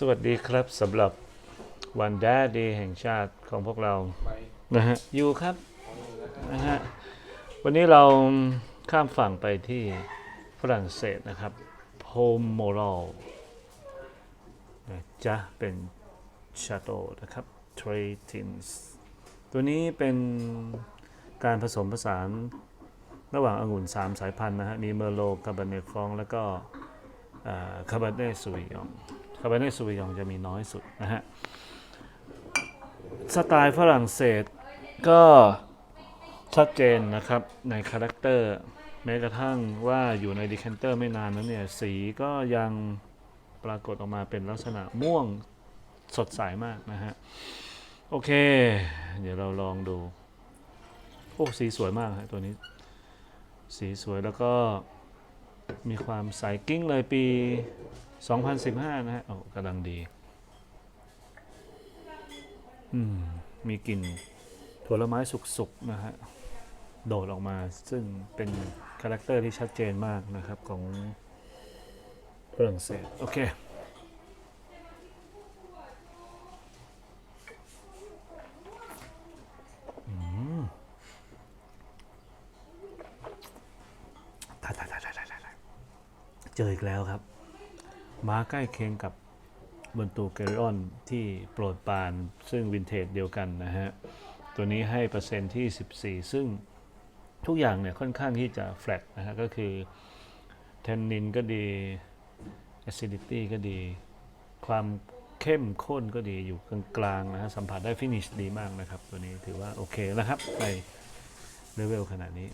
สวัสดีครับสำหรับวันแดดดีแห่งชาติของพวกเรานะฮะอยู่ครับนะฮะวันนี้เราข้ามฝั่งไปที่ฝรั่งเศสนะครับโพโมโรนะจ๊ะเป็นชาโตนะครับทรตินส์ตัวนี้เป็นการผสมผสานระหว่างองุ่น 3 สายพันธุ์นะฮะมีเมอร์โลคาบาเนฟอง แล้วก็คาบาเนซูวิอง คาบเนซูวิองจะมีน้อยสุดนะฮะ สไตล์ฝรั่งเศสก็ชัดเจนนะครับ ในคาแรคเตอร์ แม้กระทั่งว่าอยู่ในดีแคนเตอร์ไม่นานนั้นเนี่ย สีก็ยังปรากฏออกมาเป็นลักษณะม่วงสดใสมากนะฮะ โอเค เดี๋ยวเราลองดู โอ้ สีสวยมากฮะตัวนี้ สีสวยแล้วก็มีความใสกิ้งเลยปี 2015 นะฮะโอ้กำลังดี อืม มีกลิ่นผลไม้สุกๆ นะฮะ โดดออกมาซึ่งเป็นคาแรคเตอร์ที่ชัดเจนมากนะครับของฝรั่งเศส โอเค เจออีกแล้วครับ มาใกล้เคียงกับบนตูเกรอนที่โปรดปานซึ่งวินเทจเดียวกันนะฮะ ตัวนี้ให้เปอร์เซ็นต์ที่ 14 ซึ่งทุกอย่างเนี่ยค่อนข้างที่จะแฟลตนะฮะ ก็คือเทนนินก็ดี acidity ก็ดี ความเข้มข้นก็ดีอยู่กลางๆนะฮะ สัมผัสได้ฟินิชดีมากนะครับ ตัวนี้ถือว่าโอเคนะครับ ในเลเวลขนาดนี้